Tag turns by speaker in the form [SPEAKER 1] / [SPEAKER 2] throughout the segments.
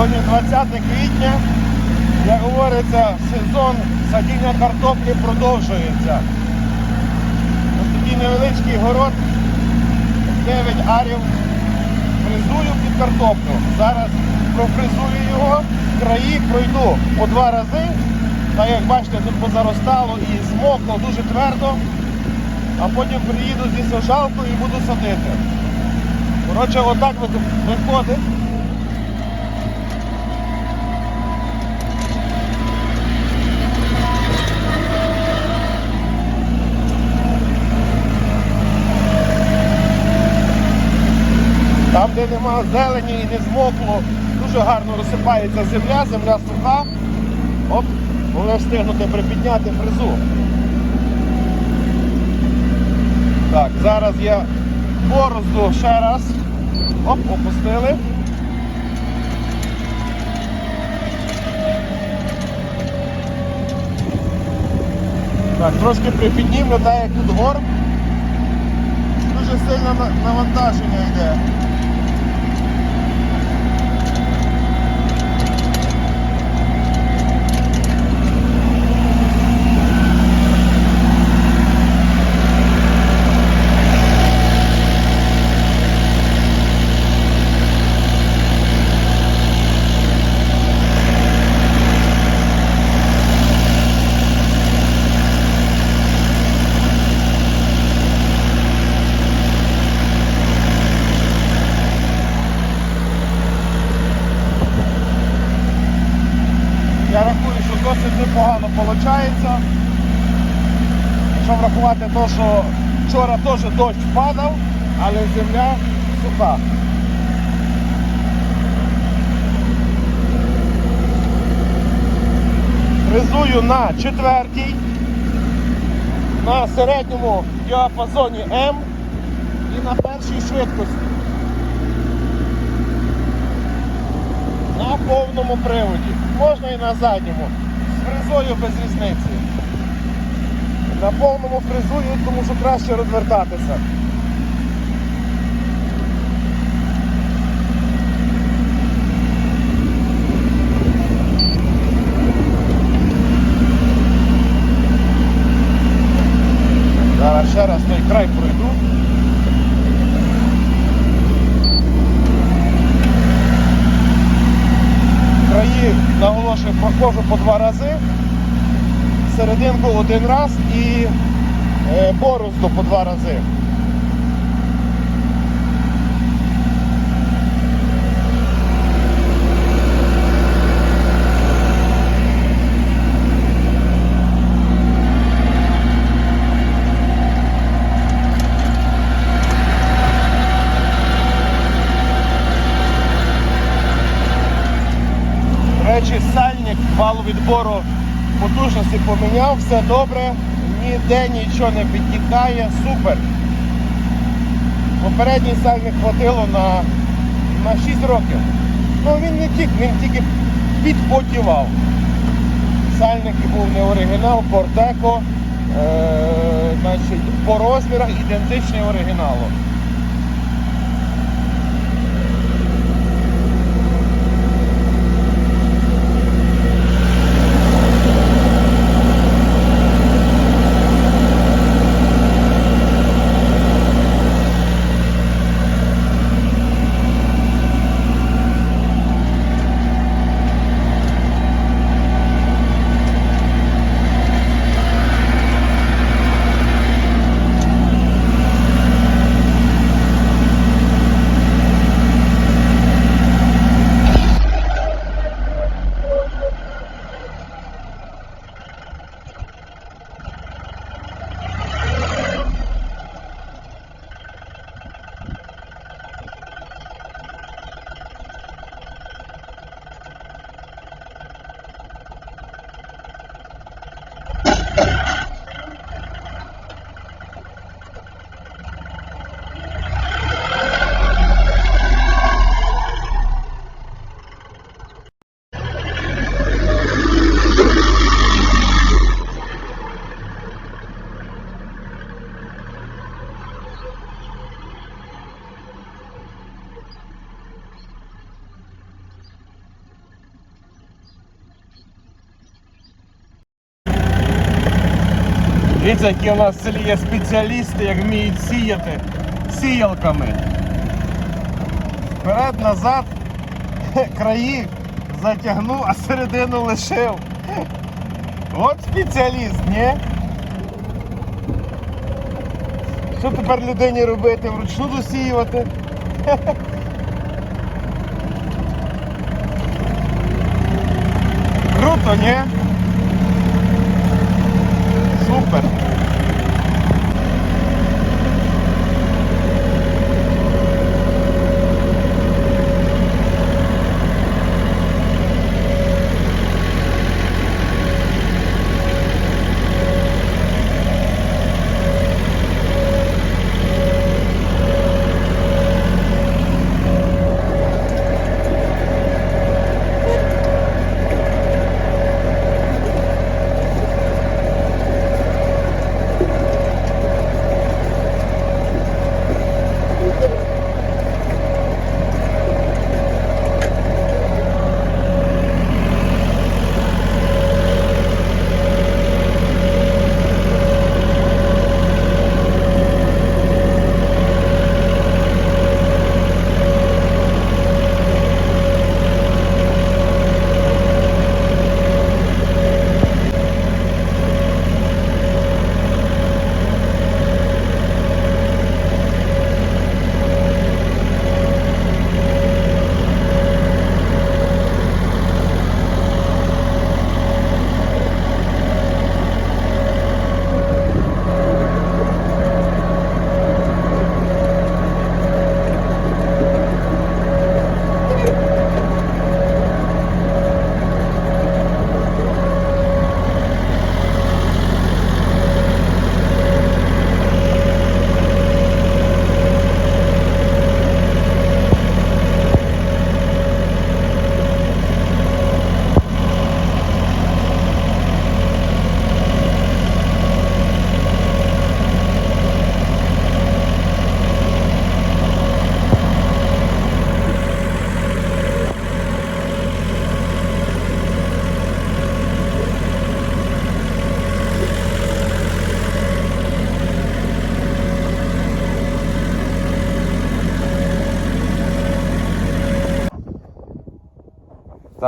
[SPEAKER 1] Сьогодні 20 квітня, як говориться, сезон садіння картоплі продовжується. Ось такий невеличкий город, 9 арів. Фрезую під картоплю. Зараз профрезую його, краї пройду по два рази. Та як бачите, тут позаростало і змокло дуже твердо, а потім приїду зі сажалкою і буду садити. Коротше, отак виходить. Там, де нема зелені і не змокло, дуже гарно розсипається земля, земля суха. Оп, головне встигнути припідняти фрезу. Так, зараз я борозду ще раз. Оп, опустили. Так, трошки припіднімлю, так як тут гор. Дуже сильне навантаження йде. Я рахую, що досить непогано виходить. Якщо врахувати те, що вчора теж дощ падав, але земля суха. Фрезую на четвертій, на середньому діапазоні М і на першій швидкості. На повному приводі. Можна і на задньому. З фрезою без різниці. На повному фризую, тому що краще розвертатися. Зараз ще раз той край пройду. краї, наголошую, проходжу по два рази, серединку один раз і е, борозду по два рази. Речі, сальник валовідбору потужності поміняв, все добре, ніде нічого не підтікає, супер. Попередній сальник хватило на, на 6 років. Ну він не тік, він тільки підпотівав. Сальник був не оригінал, Портеко, е, значить, по розмірах ідентичний оригіналу. Дивіться, які у нас в селі є спеціалісти, як вміють сіяти сіялками. Вперед, назад, краї затягнув, а середину лишив. От спеціаліст, ні? Що тепер людині робити? Вручну досіювати? Круто, ні? Супер.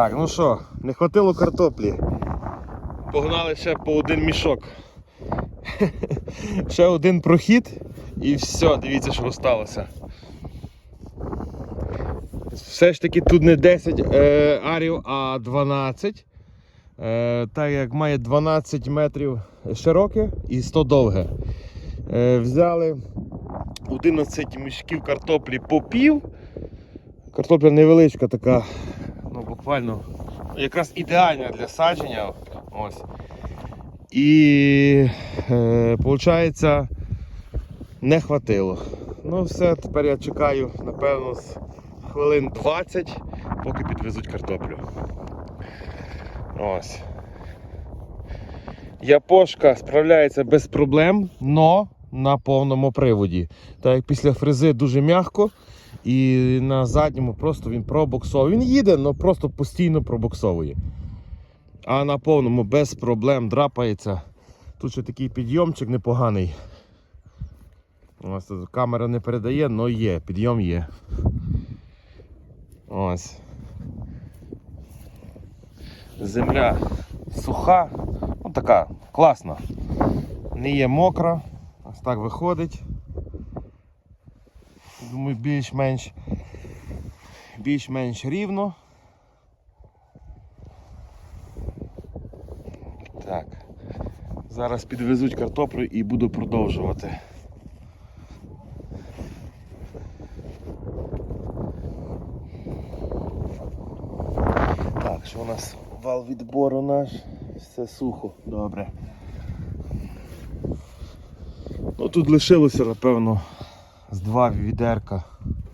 [SPEAKER 1] Так, ну що, не хватило картоплі. Погнали ще по один мішок. ще один прохід і все, дивіться, що сталося. Все ж таки тут не 10 е, арів, а 12. Е, так як має 12 метрів широке і 100 довге. Е, взяли 11 мішків картоплі по пів. Картопля невеличка така, буквально якраз ідеальна для садження. Ось. І е, виходить, не хватило. Ну все, тепер я чекаю, напевно, з хвилин 20, поки підвезуть картоплю. Ось. Япошка справляється без проблем, но на повному приводі. Так як після фрези дуже м'яко. І на задньому просто він пробуксовує. Він їде, але просто постійно пробуксовує. А на повному без проблем драпається. Тут ще такий підйомчик непоганий. Ось тут камера не передає, але є, підйом є. Ось. Земля суха, ну така класна. Не є мокра. Ось так виходить. Думаю, більш-менш більш-менш рівно. Так. Зараз підвезуть картоплю і буду продовжувати. Так, що у нас вал відбору наш? Все сухо, добре. Ну тут лишилося, напевно, з два відерка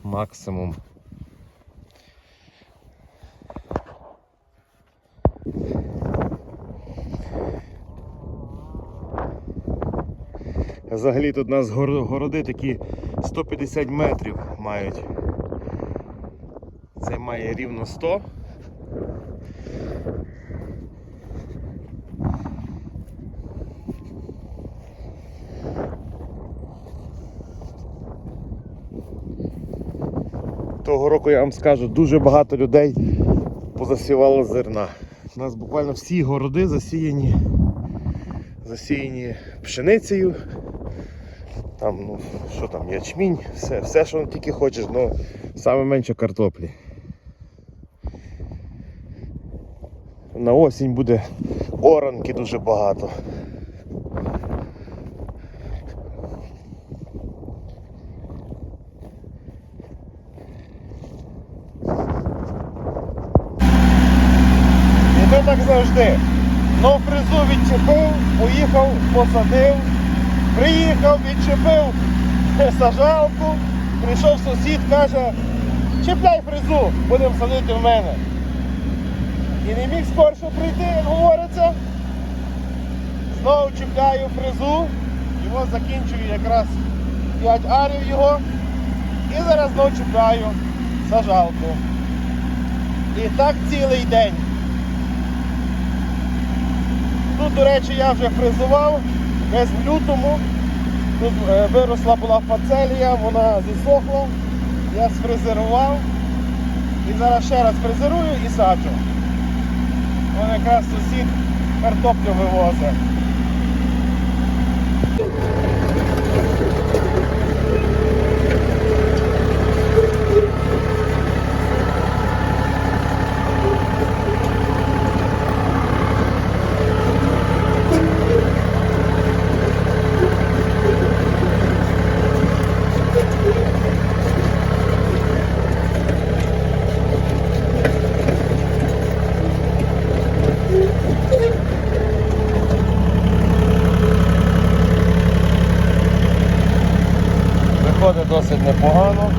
[SPEAKER 1] максимум. Взагалі тут у нас городи такі 150 метрів мають. Це має рівно 100. Того року я вам скажу, дуже багато людей позасівало зерна. У нас буквально всі городи засіяні, засіяні пшеницею. Там, ну, що там, ячмінь, все, все, що тільки хочеш, ну саме менше картоплі. На осінь буде оранки дуже багато. І так завжди. Ну, фрезу відчепив, поїхав, посадив, приїхав, відчепив сажалку, прийшов сусід, каже, чіпляй фрезу, будемо садити в мене. І не міг скорше прийти, як говориться. Знову чіпляю фрезу, його закінчую якраз 5 арів його. І зараз знову чіпляю сажалку. І так цілий день. Тут, до речі, я вже фризував десь в лютому. Тут е, виросла була фацелія, вона зісохла. Я сфрезерував. І зараз ще раз фрезерую і саджу. Вон якраз сусід картоплю вивозить. Виходить досить непогано.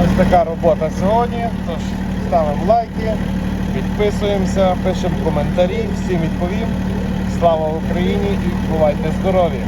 [SPEAKER 1] Ось така робота сьогодні. Тож ставимо лайки, підписуємося, пишемо коментарі, всім відповім. Слава Україні і бувайте здорові!